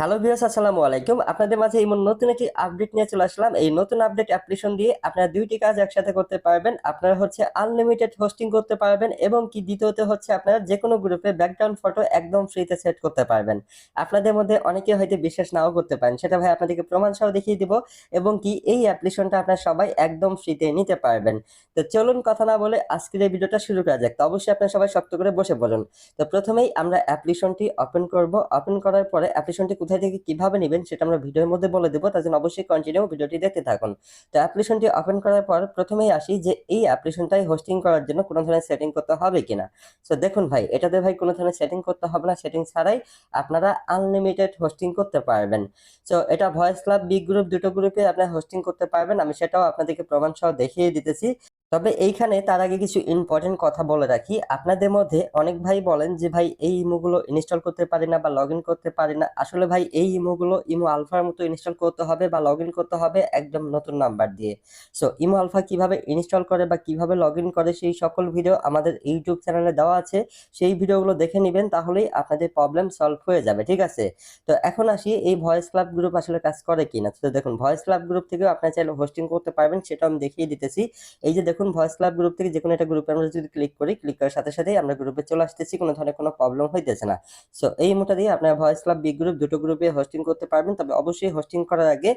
Hello viewers আসসালামু আলাইকুম। আপনাদের মাঝে এই নতুন একটি আপডেট নিয়ে চলে আসলাম। এই নতুন আপডেট অ্যাপ্লিকেশন দিয়ে আপনারা দুইটি কাজ একসাথে করতে পারবেন। আপনারা হচ্ছে আনলিমিটেড হোস্টিং করতে পারবেন এবং কি দ্বিতীয়ত হচ্ছে আপনারা যে কোনো গ্রুপে ব্যাকগ্রাউন্ড ফটো একদম ফ্রিতে সেট করতে পারবেন। আপনাদের মধ্যে অনেকে হয়তো বিশ্বাস নাও করতে পারেন। সেটা ভাই আপনাদেরকে প্রমাণ সহ দেখিয়ে দিব এবং কি এই অ্যাপ্লিকেশনটা আপনারা সবাই একদম ফ্রিতে নিতে পারবেন। তো চলুন কথা না বলে আজকের এই ভিডিওটা শুরু করা যাক। তো অবশ্যই আপনারা সবাই শক্ত করে বসে বলুন তো প্রথমেই আমরা অ্যাপ্লিকেশনটি ওপেন করব। ওপেন করার পরে অ্যাপ্লিকেশনটি কোথায় থেকে কীভাবে নেবেন সেটা আমরা ভিডিওর মধ্যে বলে দেবো, তার জন্য অবশ্যই কন্টিনিউ ভিডিওটি দেখতে থাকুন। তো অ্যাপ্লিকেশনটি ওপেন করার পর প্রথমেই আসি যে এই অ্যাপ্লিকেশনটাই হোস্টিং করার জন্য কোনো ধরনের সেটিং করতে হবে কিনা। সো দেখুন ভাই এটাতে ভাই কোনো ধরনের সেটিং করতে হবে না সেটিং ছাড়াই আপনারা আনলিমিটেড হোস্টিং করতে পারবেন। সো এটা ভয়েস ক্লাব বিগ গ্রুপ দুটো গ্রুপে আপনারা হোস্টিং করতে পারবেন, আমি সেটাও আপনাদেরকে প্রমাণ সহ দেখিয়ে দিতেছি। তবে এইখানে তার আগে কিছু ইম্পর্টেন্ট কথা বলে রাখি। আপনাদের মধ্যে অনেক ভাই বলেন যে, ভাই, এই ইমোগুলো ইনস্টল করতে পারি না বা লগ করতে পারি না। আসলে ভাই, এই ইমোগুলো ইমো আলফার মতো ইনস্টল করতে হবে বা লগ করতে হবে একদম নতুন নাম্বার দিয়ে। সো ইমো আলফা কীভাবে ইনস্টল করে বা কীভাবে লগ করে সেই সকল ভিডিও আমাদের ইউটিউব চ্যানেলে দেওয়া আছে। সেই ভিডিওগুলো দেখে নেবেন, তাহলেই আপনাদের প্রবলেম সলভ হয়ে যাবে, ঠিক আছে? তো এখন আসি, এই ভয়েস ক্লাব গ্রুপ আসলে কাজ করে কিনা? তো দেখুন ভয়েস ক্লাব গ্রুপ থেকেও আপনার চাইলে হোস্টিং করতে পারবেন সেটা আমি দেখিয়ে দিতেছি। এই যে দেখুন ভয়েস ক্লাব গ্রুপ থেকে যে কোনো একটা গ্রুপে আমরা যদি ক্লিক করি ক্লিক করার সাথে সাথেই আমরা গ্রুপে চলে আসতেছি, কোনো ধরনের কোনো প্রবলেম হইতেছে না। সো এই মোটা দিয়ে আপনার ভয়েস ক্লাব বিগ গ্রুপ দুটো গ্রুপে হোস্টিং করতে পারবেন। তবে অবশ্যই হোস্টিং করার আগে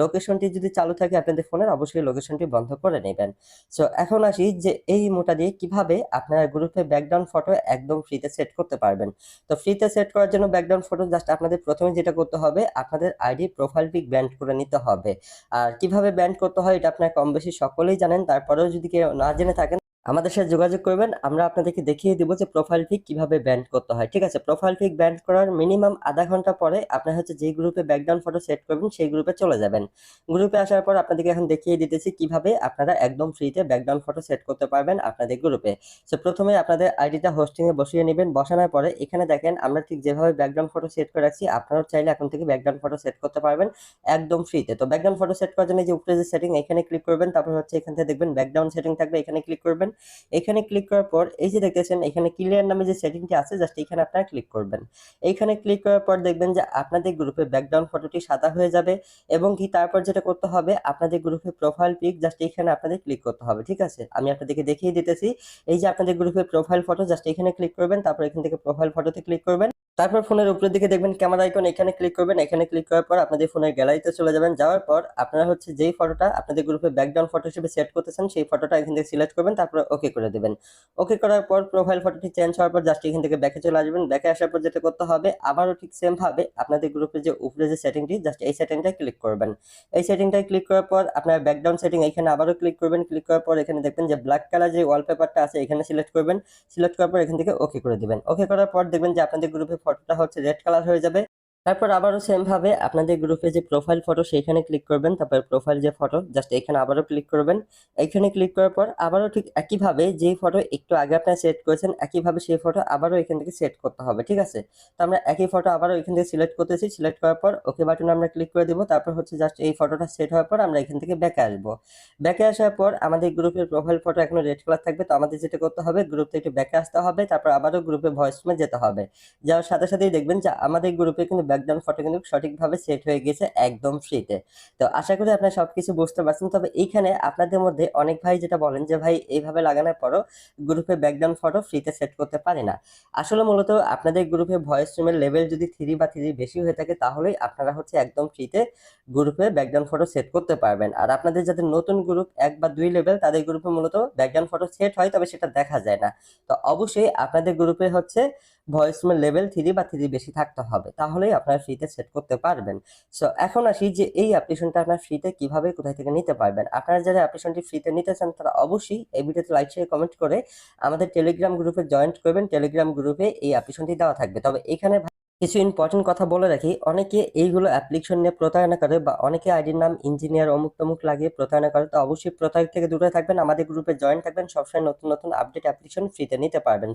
লোকেশনটি যদি চালু থাকে আপনাদের ফোনের অবশ্যই লোকেশনটি বন্ধ করে নেবেন। সো এখন আসি যে এই মোটা দিয়ে কীভাবে আপনার গ্রুপে ব্যাকগ্রাউন্ড ফটো একদম ফ্রিতে সেট করতে পারবেন। তো ফ্রিতে সেট করার জন্য ব্যাকগ্রাউন্ড ফটো জাস্ট আপনাদের প্রথমে যেটা করতে হবে, আপনাদের আইডি প্রোফাইল পিক ব্যান্ড করে নিতে হবে। আর কীভাবে ব্যান্ড করতে হয়, এটা আপনার কম বেশি সকলেই জানেন। তারপরেও যদি কেউ না জেনে থাকেন। আমাদের সাথে যোগাযোগ করবেন। আমরা আপনাদেরকে দেখিয়ে দিব যে প্রোফাইল পিক কীভাবে ব্যান্ড করতে হয়। ঠিক আছে? প্রোফাইল পিক ব্যান্ড করার মিনিমাম আধা ঘণ্টা পরে আপনার হচ্ছে যে গ্রুপে ব্যাকগ্রাউন্ড ফটো সেট করবেন, সেই গ্রুপে চলে যাবেন। গ্রুপে আসার পর আপনাদেরকে এখন দেখিয়ে দিতেছি কীভাবে আপনারা একদম ফ্রিতে ব্যাকগ্রাউন্ড ফটো সেট করতে পারবেন আপনাদের গ্রুপে সো প্রথমে আপনাদের আইডিটা হোস্টিংয়ে বসিয়ে নেবেন। বসানোর পরে এখানে দেখেন আমরা ঠিক যেভাবে ব্যাকগ্রাউন্ড ফটো সেট করে রাখছি, আপনারাও চাইলে এখন থেকে ব্যাকগ্রাউন্ড ফটো সেট করতে পারবেন একদম ফ্রিতে তো। ব্যাকগ্রাউন্ড ফটো সেট করার জন্য যে উপরে যে সেটিং এখানে ক্লিক করবেন। তারপর হচ্ছে এখান থেকে দেখবেন ব্যাকগ্রাউন্ড সেটিং থাকবে, এখানে ক্লিক করবেন। এখানে ক্লিক করার পর এই যে দেখতেছেন, এখানে ক্লিয়ার নামে যে সেটিংটি আছে জাস্ট এখানে আপনারা ক্লিক করবেন। এইখানে ক্লিক করার পর দেখবেন যে আপনাদের গ্রুপে ব্যাকগ্রাউন্ড ফটোটি সাদা হয়ে যাবে এবং কি তারপর যেটা করতে হবে, আপনাদের গ্রুপের প্রোফাইল পিক জাস্ট এখানে আপনাদের ক্লিক করতে হবে, ঠিক আছে? আমি আপনাদেরকে দেখিয়ে দিতেছি। এই যে আপনাদের গ্রুপে প্রোফাইল ফটো জাস্ট এখানে ক্লিক করবেন, তারপর এখান থেকে প্রোফাইল ফটোতে ক্লিক করবেন। তারপর ফোনের উপরের দিকে দেখবেন ক্যামেরা আইকন এখানে ক্লিক করবেন। এখানে ক্লিক করার পর আপনাদের ফোনের গ্যালারিতে চলে যাবেন, যাওয়ার পর আপনারা হচ্ছে যেই ফটোটা আপনাদের গ্রুপে ব্যাকগ্রাউন্ড ফটো হিসেবে সেট করতেছেন, সেই ফটোটা এখান থেকে সিলেক্ট করবেন, তারপর ওকে করে দেবেন। ওকে করার পর প্রোফাইল ফটোটি চেঞ্জ হওয়ার পর জাস্ট এখান থেকে ব্যাকে চলে আসবেন। ব্যাকে আসার পর যেটা করতে হবে, আবারও ঠিক সেম ভাবে আপনাদের গ্রুপে যে উপরে যে সেটিংটি জাস্ট এই সেটিংটাই ক্লিক করবেন। এই সেটিংটাই ক্লিক করার পর আপনার ব্যাকগ্রাউন্ড সেটিং এখানে আবারও ক্লিক করবেন। ক্লিক করার পর এখানে দেখবেন যে ব্ল্যাক কালার যে ওয়ালপেপারটা আছে, এখানে সিলেক্ট করবেন। সিলেক্ট করার পর এখান থেকে ওকে করে দেবেন। ওকে করার পর দেখবেন যে আপনাদের গ্রুপে ফটোটা হচ্ছে রেড কালার হয়ে যাবে। তারপর আবারও সেম ভাবে আপনাদের গ্রুপে যে প্রোফাইল ফটো সেইখানে ক্লিক করবেন, তারপর প্রোফাইল যে ফটো জাস্ট এখানে আবারও ক্লিক করবেন। এখানে ক্লিক করার পর আবারও ঠিক একইভাবে যেই ফটো একটু আগে আপনারা সেট করেছেন, একইভাবে সেই ফটো আবারও এখান থেকে সেট করতে হবে, ঠিক আছে? তো আমরা একই ফটো আবারও এখান থেকে সিলেক্ট করতেছি সিলেক্ট করার পর ওকে বাটনে আমরা ক্লিক করে দিব, তারপর হচ্ছে জাস্ট এই ফটোটা সেট হওয়ার পর আমরা এখান থেকে ব্যাকে আসব। ব্যাকে আসার পর আমাদের গ্রুপের প্রোফাইল ফটো এখনও রেড কালার থাকবে, তো আমাদের যেটা করতে হবে গ্রুপ থেকে একটু ব্যাকে আসতে হবে, তারপর আবারও গ্রুপে ভয়েস যেতে হবে। যাওয়ার সাথে সাথেই দেখবেন যে আমাদের গ্রুপে কিন্তু ব্যাকগ্রাউন্ড ফটো কিন্তু সঠিকভাবে সেট হয়ে গেছে একদম ফ্রিতে তো। আশা করি আপনারা সবকিছু বুঝতে পারছেন। তবে এইখানে আপনাদের মধ্যে অনেক ভাই যেটা বলেন যে, ভাই, এইভাবে লাগানোর পরও গ্রুপে ব্যাকগ্রাউন্ড ফটো ফ্রিতে সেট করতে পারে না। আসলে মূলত আপনাদের গ্রুপে ভয়েস রুমের লেভেল যদি থ্রি বা থ্রি বেশি হয়ে থাকে, তাহলেই আপনারা হচ্ছে একদম ফ্রিতে গ্রুপে ব্যাকগ্রাউন্ড ফটো সেট করতে পারবেন। আর আপনাদের যাদের নতুন গ্রুপ এক বা দুই লেভেল তাদের গ্রুপে মূলত ব্যাকগ্রাউন্ড ফটো সেট হয়, তবে সেটা দেখা যায় না। তো অবশ্যই আপনাদের গ্রুপে হচ্ছে ভয়েস লেভেল থ্রি বা থ্রি বেশি থাকতে হবে, তাহলেই আপনারা ফ্রিতে সেট করতে পারবেন। সো এখন আসি যে এই অ্যাপ্লিকেশনটা আপনার ফ্রিতে কীভাবে কোথায় থেকে নিতে পারবেন। আপনারা যারা অ্যাপ্লিকেশনটি ফ্রিতে নিতে চান, তারা অবশ্যই এই ভিডিওতে লাইক শেয়ার কমেন্ট করে আমাদের টেলিগ্রাম গ্রুপে জয়েন্ট করবেন। টেলিগ্রাম গ্রুপে এই অ্যাপ্লিকেশনটি দেওয়া থাকবে। তবে এখানে কিছু ইম্পর্টেন্ট কথা বলে রাখি। অনেকে এইগুলো অ্যাপ্লিকেশন নিয়ে প্রতারণা করে বা অনেকে আইডির নাম ইঞ্জিনিয়ার অমুক তমুক লাগিয়ে প্রতারণা করে, তো অবশ্যই প্রতারক থেকে দূরে থাকবেন। আমাদের গ্রুপে জয়েন থাকবেন। সবসময় নতুন নতুন আপডেট অ্যাপ্লিকেশন ফ্রিতে নিতে পারবেন।